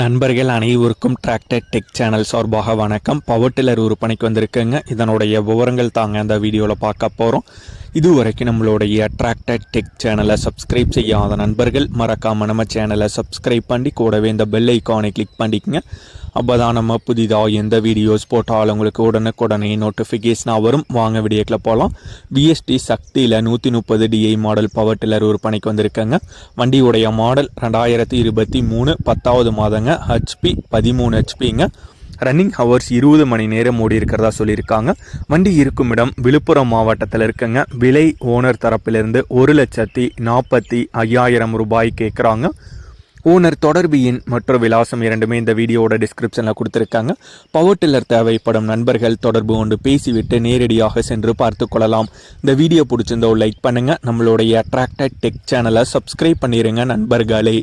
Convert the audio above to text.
நண்பர்கள் அனைவருக்கும் tractor tech channel சார்பாக வணக்கம். பவர் டில்லர் விற்பனைக்கு வந்திருக்குங்க. இதனுடைய விவரங்கள் தாங்க அந்த வீடியோவில் பார்க்க போகிறோம் இதுவரைக்கும் நம்மளுடைய அட்ராக்டட் டெக் சேனலை சப்ஸ்கிரைப் செய்யாத நண்பர்கள் மறக்காமல் நம்ம சேனலை சப்ஸ்கிரைப் பண்ணி கூடவே இந்த பெல் ஐக்கானை கிளிக் பண்ணிக்கங்க. அப்போ தான் நம்ம புதிதாக எந்த வீடியோஸ் போட்டாலும் உங்களுக்கு உடனுக்குடனே நோட்டிஃபிகேஷனாக வரும். வாங்க வீடியோக்கில் போகலாம் விஎஸ்டி சக்தியில் நூற்றி முப்பது டிஐ மாடல் பவர் டில்லர் விற்பனைக்கு வந்திருக்கங்க. வண்டியுடைய மாடல் ரெண்டாயிரத்தி இருபத்தி மூணு பத்தாவது மாதங்க ஹெச்பி பதிமூணு ஹெச்பிங்க ரன்னிங் ஹவர்ஸ் இருபது மணி நேரம் ஓடி இருக்கிறதா சொல்லியிருக்காங்க. வண்டி இருக்கும் இடம் விழுப்புரம் மாவட்டத்தில் இருக்குங்க. விலை ஓனர் தரப்பிலிருந்து ஒரு லட்சத்தி நாற்பத்தி ஐயாயிரம் ரூபாய் கேட்குறாங்க ஓனர் தொடர்பு எண் மற்றும் விலாசம் இரண்டுமே இந்த வீடியோவோட டிஸ்கிரிப்ஷனில் கொடுத்துருக்காங்க. பவர் டில்லர் தேவைப்படும் நண்பர்கள் தொடர்பு கொண்டு பேசிவிட்டு நேரடியாக சென்று பார்த்து கொள்ளலாம். இந்த வீடியோ பிடிச்சிருந்தோ லைக் பண்ணுங்கள் நம்மளுடைய அட்ராக்டட் டெக் சேனலை சப்ஸ்கிரைப் பண்ணிடுங்க நண்பர்களே.